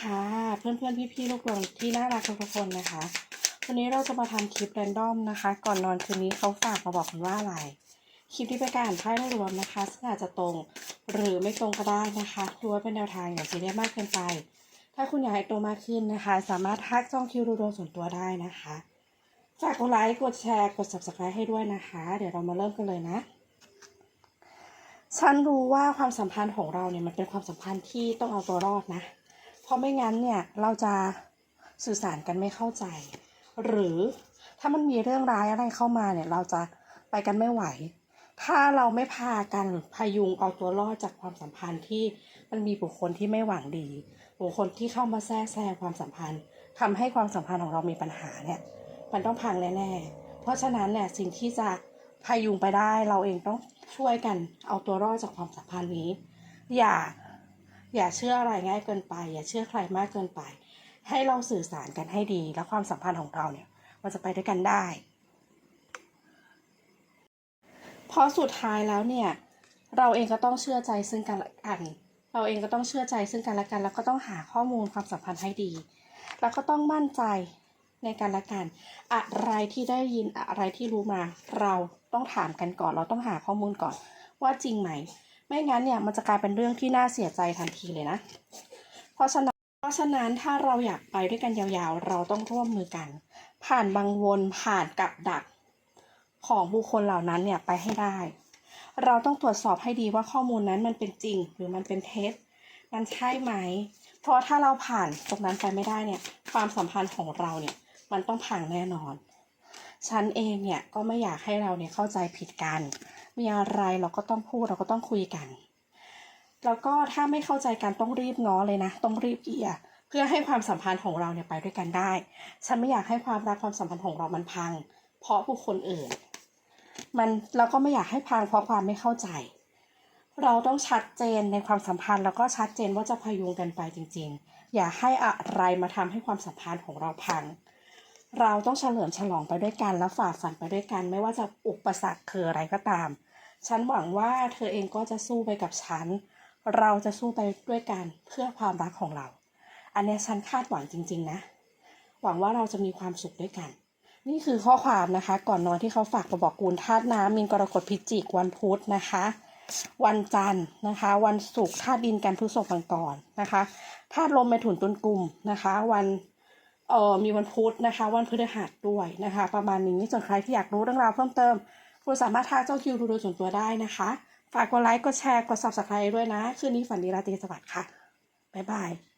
ค่ะ เพื่อนเพื่อนพี่พี่ๆ ลูกหลงที่น่ารักทุกคนนะคะวันนี้เราจะมาทำคลิปแรนดอมนะคะ ก่อนนอนคืนนี้เขาฝากมาบอกกันว่าอะไร คลิปที่เป็นการอ่านไพ่รวมนะคะ ซึ่งอาจจะตรงหรือไม่ตรงก็ได้นะคะดูว่าเป็นแนวทางอย่าซีเรียสมากเกินไป ถ้าคุณอยากให้ตมากขึ้นนะคะ สามารถทักจองคิวดูดวงส่วนตัวได้นะคะฝากกดไลค์กดแชร์กด subscribe ให้ด้วยนะคะ เดี๋ยวเรามาเริ่มกันเลยนะฉันรู้ว่าความสัมพันธ์ของเราเนี่ยมันเป็นความสัมพันธ์ที่ต้องเอาตัวรอดนะ เพราะไม่งั้นเนี่ยเราจะสื่อสารกันไม่เข้าใจ หรือถ้ามันมีเรื่องร้ายอะไรเข้ามาเนี่ย เราจะไปกันไม่ไหว ถ้าเราไม่พากันพยุงเอาตัวรอดจากความสัมพันธ์ที่มันมีบุคคลที่ไม่หวังดี บุคคลที่เข้ามาแทรกแซงความสัมพันธ์ทำให้ความสัมพันธ์ของเรามีปัญหาเนี่ย มันต้องพังแน่ๆเพราะฉะนั้นเนี่ยสิ่งที่จะพยุงไปได้เราเองต้องช่วยกันเอาตัวรอดจากความสัมพันธ์นี้ อย่า อย่าเชื่ออะไรง่ายเกินไป อย่าเชื่อใครมากเกินไป ให้เราสื่อสารกันให้ดี แล้วความสัมพันธ์ของเราเนี่ยมันจะไปด้วยกันได้พราะสุดท้ายแล้วเนี่ย เราเองก็ต้องเชื่อใจซึ่งกันและกัน เราเองก็ต้องเชื่อใจซึ่งกันและกัน แล้วก็ต้องหาข้อมูลความสัมพันธ์ให้ดี แล้วก็ต้องมั่นใจในกันและกัน อะไรที่ได้ยินอะไรที่รู้มา เราต้องถามกันก่อน เราต้องหาข้อมูลก่อนว่าจริงไหม ไม่งั้นเนี่ยมันจะกลายเป็นเรื่องที่น่าเสียใจทันทีเลยนะ เพราะฉะนั้นเพราะฉะนั้นถ้าเราอยากไปด้วยกันยาวๆ เราต้องร่วมมือกัน ผ่านบางวนผ่านกับดักของบุคคลเหล่านั้นเนี่ยไปให้ได้ เราต้องตรวจสอบให้ดีว่าข้อมูลนั้นมันเป็นจริง หรือมันเป็นเท็จมันใช่ไหม เพราะถ้าเราผ่านตรงนั้นไปไม่ได้เนี่ย ความสัมพันธ์ของเราเนี่ย มันต้องพังแน่นอน ฉันเองเนี่ยก็ไม่อยากให้เราเนี่ยเข้าใจผิดกัน มีอะไรเราก็ต้องพูดเราก็ต้องคุยกัน แล้วก็ถ้าไม่เข้าใจกันต้องรีบง้อเลยนะ ต้องรีบเกลี่ยเพื่อให้ความสัมพันธ์ของเราเนี่ยไปด้วยกันได้ ฉันไม่อยากให้ความรักความสัมพันธ์ของเรามันพัง เพราะผู้คนอื่น มันเราก็ไม่อยากให้พังเพราะความไม่เข้าใจ เราต้องชัดเจนในความสัมพันธ์แล้วก็ชัดเจนว่าจะพยุงกันไปจริง ๆ อย่าให้อะไรมาทำให้ความสัมพันธ์ของเราพัง เราต้องเฉลิมฉลองไปด้วยกันและฝ่าฟันไปด้วยกัน ไม่ว่าจะอุปสรรคคืออะไรก็ตาม ฉันหวังว่าเธอเองก็จะสู้ไปกับฉัน เราจะสู้ไปด้วยกันเพื่อความรักของเรา อันนี้ฉันคาดหวังจริง ๆ นะ หวังว่าเราจะมีความสุขด้วยกัน นี่คือข้อความนะคะ ก่อนนอนที่เขาฝากมาบอกกูลธาตุน้ำมินกรกฎพิจิกวันพุธนะคะ วันจันทร์นะคะ วันศุกร์ธาตุดินกันพฤษภมังกรนะคะธาตุลมเมถุนตุลกลุ่มนะคะ วัน เอ่อมีวันพุธนะคะ วันพฤหัสด้วยนะคะ ประมาณนี้ส่วนใครที่อยากรู้เรื่องราวเพิ่มเติมคุณสามารถทักเจ้าคิวดูดูส่วนตัวได้นะคะ ฝากกดไลค์กดแชร์กด subscribe ด้วยนะ คืนนี้ฝันดีราตรีสวัสดิ์ค่ะบ๊ายบาย